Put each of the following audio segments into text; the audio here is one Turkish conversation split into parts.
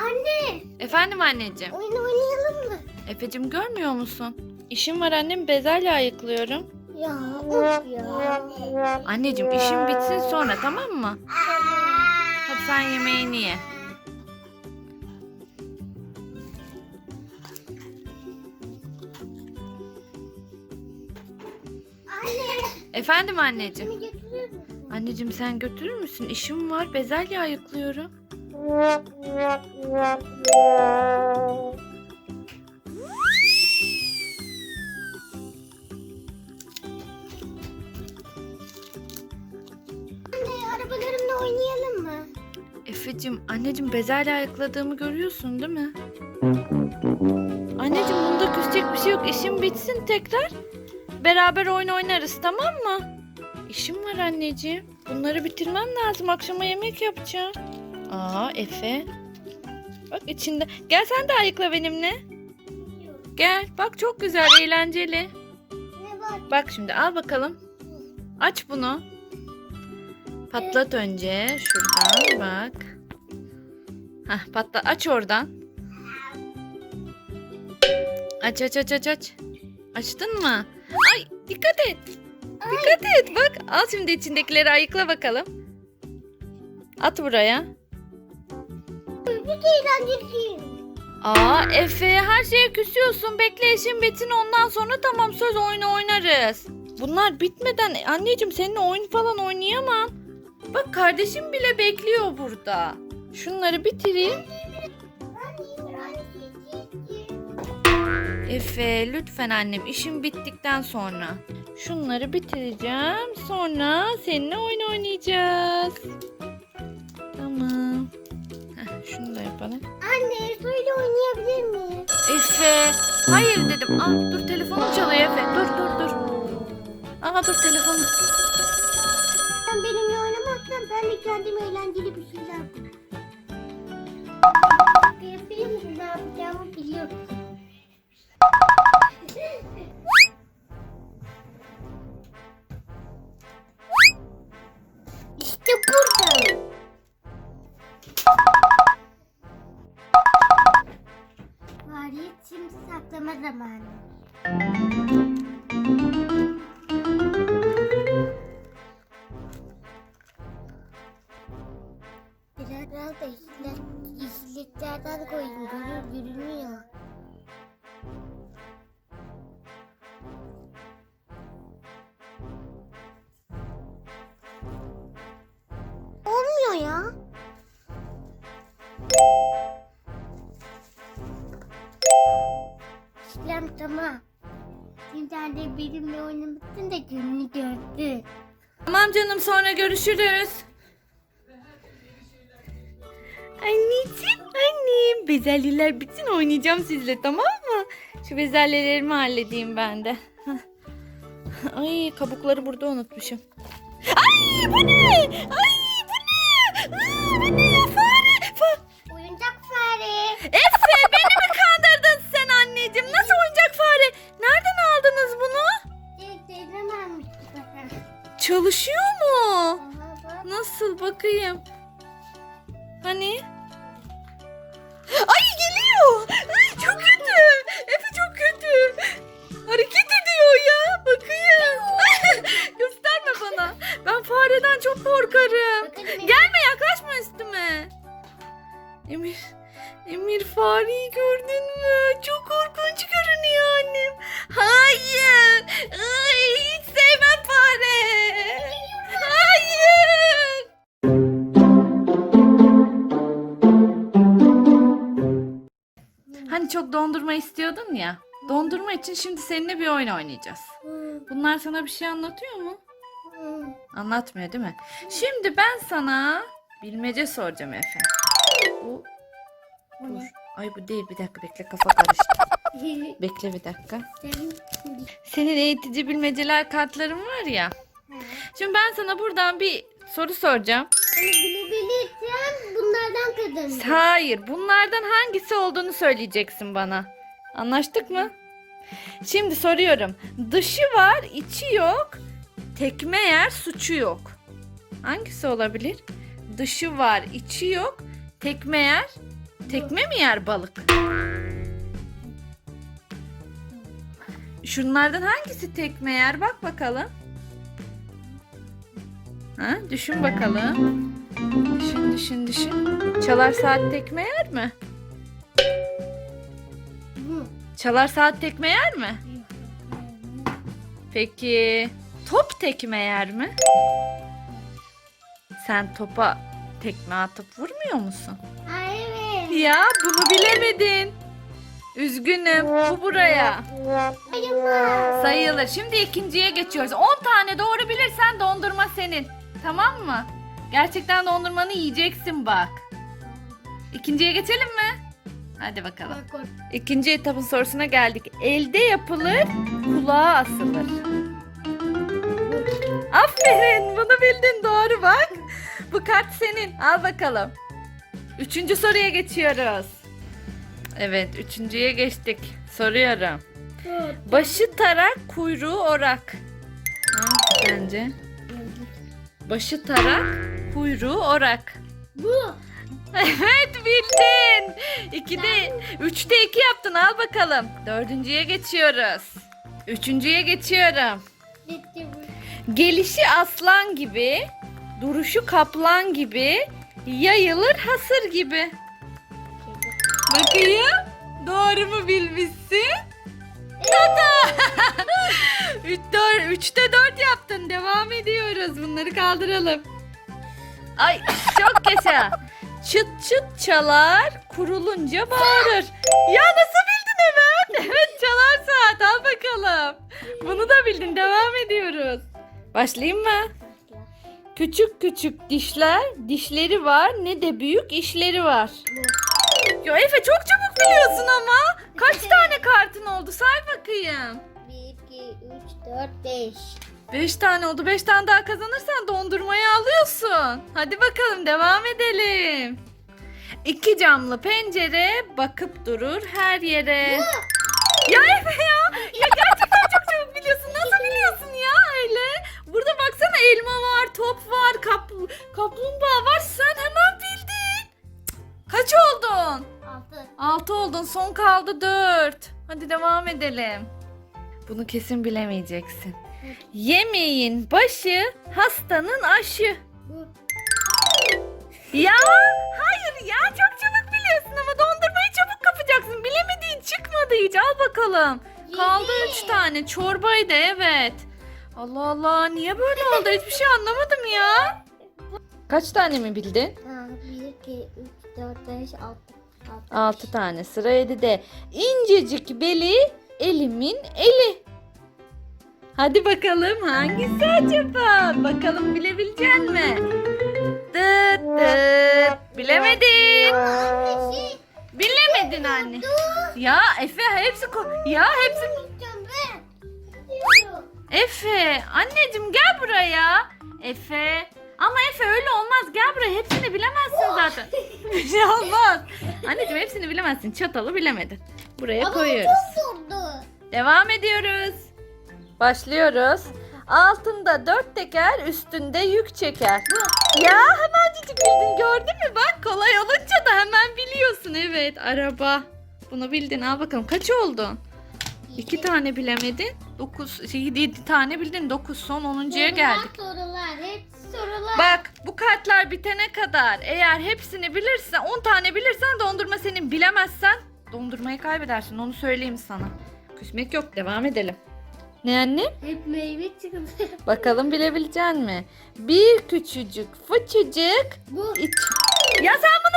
Anne, Efendim anneciğim. oyun oynayalım mı? Efe'cim görmüyor musun? İşim var annem bezelye ayıklıyorum. Ya, of ya. Anneciğim işim bitsin sonra tamam mı? Hadi sen yemeğini ye. Anne, Efendim anneciğim. Anneciğim sen götürür müsün? İşim var bezelye ayıklıyorum. Anne, arabalarımla oynayalım mı? Efe'cim anneciğim bezelye ayıkladığımı görüyorsun değil mi? Anneciğim bunda küsecek bir şey yok. İşim bitsin tekrar. Beraber oyun oynarız tamam mı? İşim var anneciğim. Bunları bitirmem lazım. Akşama yemek yapacağım. Aa Efe. Bak içinde. Gel sen de ayıkla benimle. Gel. Bak çok güzel, eğlenceli. Bak şimdi al bakalım. Aç bunu. Patlat önce. Şuradan bak. Hah patla. Aç oradan. Aç aç aç aç aç. Açtın mı? Ay dikkat et. Dikkat et. Bak al şimdi içindekileri ayıkla bakalım. At buraya. Çok eğlenceliyim. Aa Efe her şeye küsüyorsun. Bekle işin bitsin ondan sonra tamam söz oyunu oynarız. Bunlar bitmeden anneciğim seninle oyun falan oynayamam. Bak kardeşim bile bekliyor burada. Şunları bitireyim. Efe lütfen annem işim bittikten sonra. Şunları bitireceğim. Sonra seninle oyun oynayacağız. Şunu da yapalım. Anne, suyla oynayabilir miyim? Efe. Hayır dedim. Aa, dur telefonum çalıyor Efe. Dur dur dur. Aa dur telefonu. Sen benimle oynamazsan ben de kendime eğlenceli bir şeyler bulurum. Yapayım mı? Ne yapacağımı biliyorum. The zamanı. Benimle oynamışsın da gününü gördü. Tamam canım sonra görüşürüz. Anneciğim annem bezelyeler bitsin oynayacağım sizle tamam mı? Şu bezelyelerimi halledeyim ben de. Ay kabukları burada unutmuşum. Ay bu ne? Ay çok korkarım. Bakın Gelme yaklaşma üstüme. Emir. Emir fareyi gördün mü? Çok korkunç görünüyor annem. Hayır. Ay, hiç sevmem fare. Hayır. Hani çok dondurma istiyordun ya. Dondurma için şimdi seninle bir oyun oynayacağız. Bunlar sana bir şey anlatıyor. Anlatmıyor değil mi? Şimdi ben sana bilmece soracağım Efe. Bu Bu dur. ne? Ay bu değil bir dakika bekle kafa karıştı. Bekle bir dakika. Sen- Senin eğitici bilmeceler kartların var ya. Şimdi ben sana buradan bir soru soracağım. Hani bilebilirsem bunlardan kazanırım. Hayır, bunlardan hangisi olduğunu söyleyeceksin bana. Anlaştık mı? Şimdi soruyorum. Dışı var, içi yok. Tekme yer, suçu yok. Hangisi olabilir? Dışı var, içi yok. Tekme yer, Tekme mi yer balık? Şunlardan hangisi tekme yer? Bak bakalım. Ha, düşün bakalım. Düşün, düşün, düşün. Çalar saat tekme yer mi? Çalar saat tekme yer mi? Peki top tekme yer mi? Sen topa tekme atıp vurmuyor musun? Evet. Ya bunu bilemedin. Üzgünüm. Bu buraya. Acaba. Sayılır. Şimdi ikinciye geçiyoruz. 10 tane doğru bilirsen dondurma senin. Tamam mı? Gerçekten dondurmanı yiyeceksin bak. İkinciye geçelim mi? Hadi bakalım. Bak, bak. İkinci etapın sorusuna geldik. Elde yapılır, kulağa asılır. Aferin, bunu bildin doğru bak. Bu kart senin. Al bakalım. Üçüncü soruya geçiyoruz. Evet, üçüncüye geçtik. Soruyorum. Başı tarak, kuyruğu orak. Ha, bence. Başı tarak, kuyruğu orak. Bu. Evet bildin. İkide, üçte iki yaptın al bakalım. Dördüncüye geçiyoruz. Üçüncüye geçiyorum. Gitti bu. Gelişi aslan gibi, duruşu kaplan gibi, yayılır hasır gibi. Bakayım. Doğru mu bilmişsin? Tata. Üç, dört, üçte dört yaptın. Devam ediyoruz. Bunları kaldıralım. Ay çok yaşa. Çıt çıt çalar, kurulunca bağırır. Ya nasıl bildin hemen? Evet çalar saat. Al bakalım. Bunu da bildin. Devam ediyoruz. Başlayayım mı? Küçük küçük dişler, dişleri var ne de büyük işleri var. Ya Efe çok çabuk biliyorsun ama. Kaç tane kartın oldu say bakayım. 1, 2, 3, 4, 5. Beş tane oldu. Beş tane daha kazanırsan dondurmayı alıyorsun. Hadi bakalım devam edelim. İki camlı pencere bakıp durur her yere. Ya Efe ya. Ya gerçekten çok çabuk biliyorsun. Nasıl biliyorsun ya öyle? Burada baksana elma var, top var, kap, kaplumbağa var. Sen hemen bildin. Kaç oldun? 6. 6 oldun. Son kaldı 4. Hadi devam edelim. Bunu kesin bilemeyeceksin. Yemeğin başı, hastanın aşı. Ya hayır ya çok çabuk biliyorsun ama dondurmayı çabuk kapacaksın. Bilemediğin çıkmadı hiç. Al bakalım. Kaldı. 3 tane. Çorbaydı evet. Allah Allah niye böyle oldu? Hiçbir şey anlamadım ya. Kaç tane mi bildin? Tamam. 1, 2, 3, 4, 5, 6. 6 tane. Sıra 7'de. İncecik beli, elimin eli. Hadi bakalım hangisi acaba? Bakalım bilebilecek mi? Dıt dıt. Bilemedin. Bilemedin anne. Ya Efe hepsi ko- ya hepsi. Efe anneciğim gel buraya. Efe ama Efe öyle olmaz. Gel buraya. Hepsini bilemezsin zaten. Bir şey olmaz. Anneciğim hepsini bilemezsin. Çatalı bilemedin. Buraya koyuyoruz. Durdu. Devam ediyoruz. Başlıyoruz. Altında dört teker, üstünde yük çeker. Ya hemencik bildin gördün mü? Bak kolay olunca da hemen biliyorsun. Evet araba. Bunu bildin al bakalım. Kaç oldun? İki tane bilemedin. Dokuz, şey, yedi tane bildin. Dokuz son onuncuya geldik. Sorular, hepsi sorular. Bak bu kartlar bitene kadar eğer hepsini bilirsen 10 tane bilirsen dondurma senin bilemezsen dondurmayı kaybedersin onu söyleyeyim sana. Küsmek yok devam edelim. Ne anne? Hep meyve çıktı. Bakalım bilebilecek mi? Bir küçücük fıçıcık Bu. iç. Ya sen bunu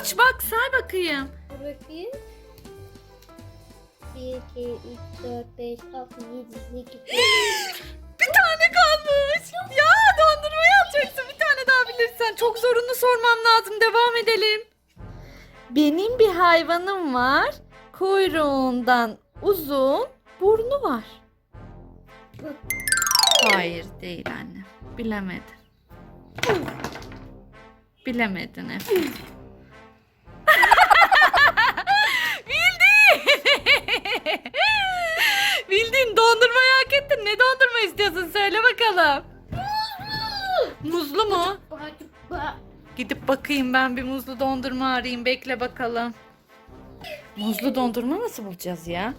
Kaç bak say bakayım. Bakayım. 1, 2, 3, 4, 5, 6, 7, 8. Bir tane kalmış. Ya dondurmayı alacaksın. Bir tane daha bilirsen. Çok zorunu sormam lazım. Devam edelim. Benim bir hayvanım var. Kuyruğundan uzun burnu var. Hayır değil anne. Bilemedin. Bilemedin Efe. Bildin. Dondurmayı hak ettin. Ne dondurma istiyorsun söyle bakalım. Muzlu mu? Gidip bakayım ben bir muzlu dondurma arayayım. Bekle bakalım. Muzlu dondurma nasıl bulacağız ya?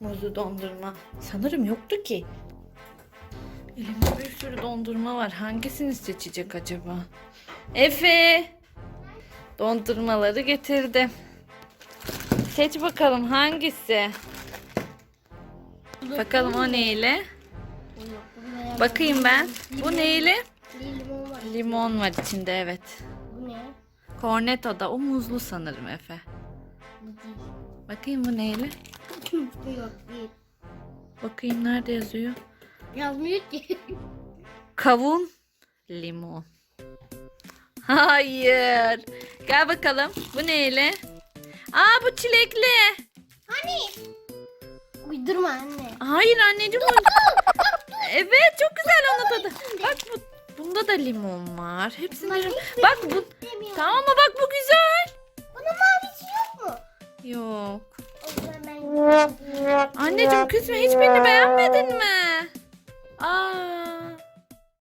Muzlu dondurma. Sanırım yoktu ki. Elimde bir sürü dondurma var. Hangisini seçecek acaba? Efe! Dondurmaları getirdim. Seç bakalım hangisi? Bakalım o neyle? Bakayım ben. Bu neyle? Limon var. Limon var içinde evet. Bu ne? Cornetto da o muzlu sanırım Efe. Bu değil. Bakayım bu neyle? Bu yok değil. Bakayım nerede yazıyor? Yazmıyor ki. Kavun, limon. Hayır. Gel bakalım. Bu neyle? Aa bu çilekli. Hani? Uydurma anne. Hayır anneciğim. Evet çok güzel onun tadı. Bak bu, bunda da limon var. Hepsinde limon. Bak bu. Tamam mı bak bu güzel. Bunun mavisi yok mu? Yok. Anneciğim küsme hiçbirini beğenmedin mi? Aa.